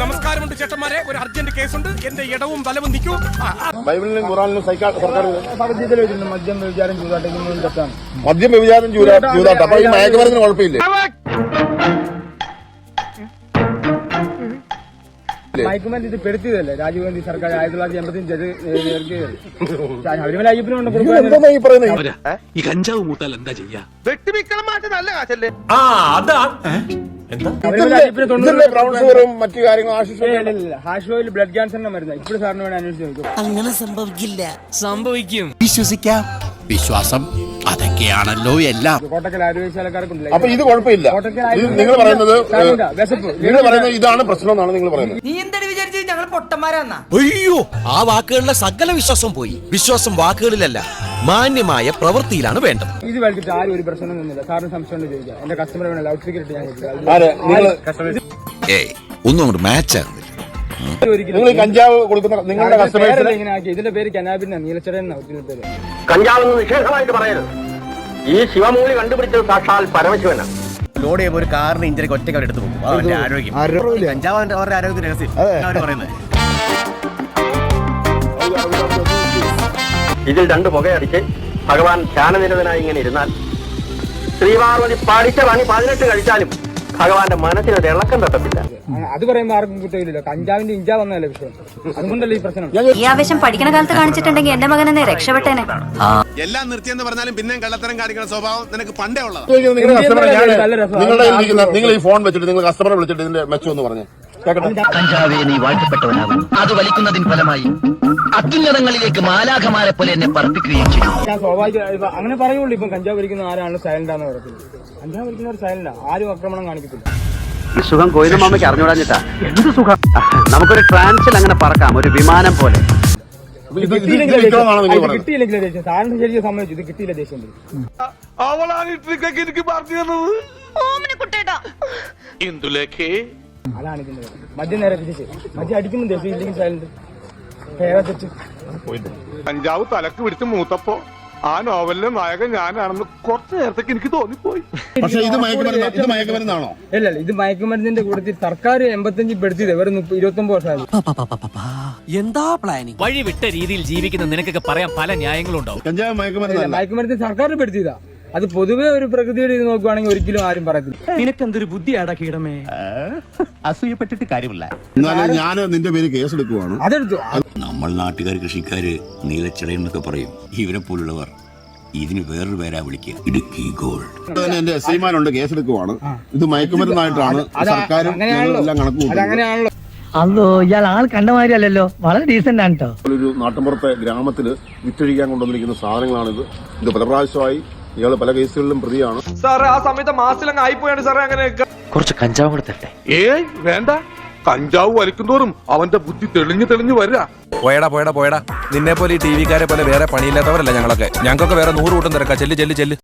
നമസ്കാരമുണ്ട് ചേട്ടന്മാരെ. ഒരു അർജന്റ് കേസുണ്ട്. എന്റെ ഇടവും ബലവും നിൽക്കൂ. ബൈബിളിലും ഖുറാനിലും സർക്കാർ മദ്യം വ്യഭിചാരം തെറ്റാണ് മദ്യം വ്യഭിചാരം ചൂതാ ചൂതാട്ടം അപ്പൊ ഈ മയക്കുമരുന്നിന് കുഴപ്പമില്ലേ? മയക്കുമരുന്ന് ഇത് പെടുത്തിയതല്ലേ? രാജീവ് ഗാന്ധി സർക്കാർ ആയിരത്തി തൊള്ളായിരത്തി എൺപത്തി ശബരിമല എന്താ ഈ കഞ്ചാവ് മൂത്താൽ എന്താ ചെയ്യാ? വെട്ടിമിക്കണം മാറ്റം നല്ല കാശല്ലേ? ആ ഷുഗറും മറ്റു ബ്ലഡ് ക്യാൻസറിന്റെ മരുന്ന്. ഇപ്പോഴും സാറിന് വേണ്ടി അന്വേഷിച്ച് നോക്കും. അങ്ങനെ സംഭവിക്കില്ല. സംഭവിക്കും. വിശ്വസിക്കാം. വിശ്വാസം അതൊക്കെയാണല്ലോ എല്ലാം. കോട്ടക്കൽ ആരോഗ്യശാലക്കാർക്കുണ്ടല്ലേ അപ്പൊ ഇത് കുഴപ്പമില്ല. ഇത് നിങ്ങൾ പറയുന്നത് നിങ്ങൾ പറയുന്നത് ഇതാണ് പ്രശ്നം എന്നാണ് നിങ്ങൾ പറയുന്നത്. ഞങ്ങൾ പൊട്ടന്മാരാന്നാ. അയ്യോ ആ വാക്കുകളിലെ സകല വിശ്വാസം പോയി. വിശ്വാസം വാക്കുകളിലല്ല മാന്യമായ പ്രവൃത്തിയിലാണ് വേണ്ടത്. ഇത് വലിച്ചിട്ട് ആരും ഒരു പ്രശ്നം നിന്നില്ല. സാറിന് സംശയം ചോദിക്കാം. എന്റെ കസ്റ്റമർ വേണം ലൗഡ് സ്പീക്കർ ഇട്ട് ഞാൻ ചോദിക്കാം. ആര്? നിങ്ങൾ ഏയ് ഒന്നും അങ്ങോട്ട് മാച്ച് ആകുന്നില്ല നിങ്ങൾ ഈ കഞ്ചാവ് കൊടുക്കുന്ന നിങ്ങളുടെ കസ്റ്റമേഴ്സിന് ഇതിന്റെ പേര് കനാബിന്റെ നീലച്ചടൻ എന്നാ ഒറിജിനൽ പേര്. കഞ്ചാവെന്ന് നിഷേധമായിട്ട് പറയരുത്. ഈ ശിവമൂലി കണ്ടുപിടിച്ചത് സാക്ഷാൽ പരമശിവനാണ്. ലോഡ് ചെയ്യുമ്പോൾ ഒരു കാറിന് ഇഞ്ചിനൊക്കെ ഒറ്റ അവർ എടുത്ത് പോകും അവരുടെ ആരോഗ്യം. കഞ്ചാവ് അവരുടെ ആരോഗ്യത്തിന് രഹസ്യം അവർ പറയുന്നത്. ഇതിൽ രണ്ട് പുകയടിച്ച് ഭഗവാൻ ധ്യാനനിരതനായി ഇങ്ങനെ ഇരുന്നാൽ ശ്രീപാർവതി പഠിച്ച പണി പതിനെട്ട് കഴിച്ചാലും ഭഗവാന്റെ മനസ്സിനൊരു ഇളക്കം തട്ടത്തില്ല. അത് പറയുമ്പോൾ ആർക്കും കുറ്റമില്ലല്ലോ കഞ്ചാവിന്റെ ഇഞ്ചാ വന്നതല്ലേ വിഷയം അതുകൊണ്ടല്ലേ ഈ പ്രശ്നം? ഈ ആവേശം പഠിക്കണ കാലത്ത് കാണിച്ചിട്ടുണ്ടെങ്കിൽ എന്റെ മകൻ എന്നെ രക്ഷപ്പെട്ടേനെ. എല്ലാം നിർത്തിയെന്ന് പറഞ്ഞാലും പിന്നെ കള്ളത്തരം കാണിക്കുന്ന സ്വഭാവം നിനക്ക് പണ്ടേ ഉള്ളതാണ് നിങ്ങളുടെ കസ്റ്റമർ ഞാൻ നിങ്ങളുടെ ഇരിക്കുന്ന നിങ്ങൾ ഈ ഫോൺ വെച്ചിട്ട് നിങ്ങൾ കസ്റ്റമറെ വിളിച്ചിട്ട് ഇതിന്റെ മെച്ചം എന്ന് പറഞ്ഞു. കഞ്ചാവെ നീ വാഴ്ത്തപ്പെട്ടവനാകും അത് വലിക്കുന്നതിന് ഫലമായി അത്യുന്നതങ്ങളിലേക്ക് മാലാഖമാരെ പോലെ എന്നെ പറപ്പിക്കുകയും ചെയ്യും ഞാൻ സ്വാഭാവിക അങ്ങനെ പറയുള്ളൂ ഇപ്പം കഞ്ചാവ് വലിക്കുന്ന ആരാണ് സൈലന്റ് ആണെന്ന് പറയുന്നത് കഞ്ചാവ് വലിക്കുന്നവർ സൈലന്റാ ആരും ആക്രമണം കാണിക്കത്തില്ല. ഈ സുഖം കോയിലമ്മയ്ക്ക് അറിഞ്ഞുകൂടാഞ്ഞിട്ടാ? എന്ത് സുഖം? നമുക്കൊരു ട്രാൻസിൽ അങ്ങനെ പറക്കാം ഒരു വിമാനം പോലെ. ഇത് കിട്ടിയില്ലെങ്കിൽ. ഇത് ദേഷ്യം. സാറിന് ശരിക്കും സമ്മതിച്ചു. ഇത് കിട്ടിയില്ല ദേഷ്യം വരും. അവളാണ് ഈ ട്രിക്കൊക്കെ എനിക്ക് പറഞ്ഞു തന്നത്. ഇന്ദുലേഖേ അതാണ് ഇതിന്റെ കാര്യം. മദ്യം നേരെ തിരിച്ച് മദ്യം അടിക്കുമ്പോൾ ദേഷ്യം ഇല്ലെങ്കിൽ സൈലന്റ് പേരെ തെറ്റ്. കഞ്ചാവ് തലക്ക് പിടിച്ച് മൂത്തപ്പോ ആ നോവലിലെ നായകൻ ഞാനാണെന്ന് കുറച്ചു നേരത്തേക്ക് എനിക്ക് തോന്നിപ്പോയി. പക്ഷേ ഇത് മയക്കുമരുന്ന് ഇത് മയക്കുമരുന്നാണോ? ഇല്ല ഇല്ല. ഇത് മയക്കുമരുന്നിന്റെ കൂട്ടത്തിൽ സർക്കാർ എൺപത്തഞ്ച് പെടുത്തിയത്. വെറും മുപ്പ- ഇരുപത്തൊമ്പത് വർഷമായി. എന്താ പ്ലാനിങ് വഴി വിട്ട രീതിയിൽ ജീവിക്കുന്ന നിനക്കൊക്കെ പറയാൻ പല ന്യായങ്ങളും ഉണ്ടാവും കഞ്ചാവ് മയക്കുമരുന്നല്ല. മയക്കുമരുന്ന് സർക്കാർ പെടുത്തിയതാ. അത് പൊതുവെ ഒരു പ്രകൃതിയുടെ ഇത് നോക്കുവാണെങ്കിൽ ഒരിക്കലും ആരും പറയത്തില്ല. നിനക്കെന്തൊരു ബുദ്ധിയാടാ കീടമേ? അസൂയപ്പെട്ടിട്ട് കാര്യമില്ല. എന്നാലും ഞാൻ നിന്റെ പേര് കേസ് എടുക്കുവാണ് അതെടുത്തു നമ്മൾ നാട്ടുകാർ കൃഷിക്കാര് നീലച്ചടയെന്നൊക്കെ പറയും. ഇവരെ പോലുള്ളവർ. ഇതിന് വേറൊരു പേരാ വിളിക്കുക. ഇടുക്കി ഗോൾഡ്. തന്നെ എന്റെ എസ് ഐമാരുണ്ട് കേസെടുക്കുവാണ്. ഇത് മയക്കുമരുന്നായിട്ടാണ് സർക്കാരും എല്ലാം കണക്ക് അല്ലോ ഇയാൾ ആൾ കണ്ടമാതിരി അല്ലല്ലോ. വളരെ ഡീസന്റ് ആണ് കേട്ടോ ഒരു നാട്ടിൻപുറത്തെ ഗ്രാമത്തിൽ വിറ്റഴിക്കാൻ കൊണ്ടുവന്നിരിക്കുന്ന സാധനങ്ങളാണിത്. ഇത് പല പ്രാവശ്യമായി ഇയാൾ പല കേസുകളിലും പ്രതിയാണ്. സാറേ ആ സമയത്ത് മാസത്തിലങ്ങ് ആയിപ്പോയാണ് സാറേ അങ്ങനെ കുറച്ച് കഞ്ചാവ് കൂടെ ഏ വേണ്ട. കഞ്ചാവ് വലിക്കുന്നോറും അവന്റെ ബുദ്ധി തെളിഞ്ഞു തെളിഞ്ഞു വരാ പോയടാ പോയടാ പോയടാ. നിന്നെ പോലെ ഈ ടി വിക്കാരെ പോലെ വേറെ പണിയില്ലാത്തവരല്ല ഞങ്ങളൊക്കെ. ഞങ്ങൾക്കൊക്കെ വേറെ നൂറ് കൂട്ടം തിരക്കാ. ചെല്ല് ചെല്ല് ചെല്ല്.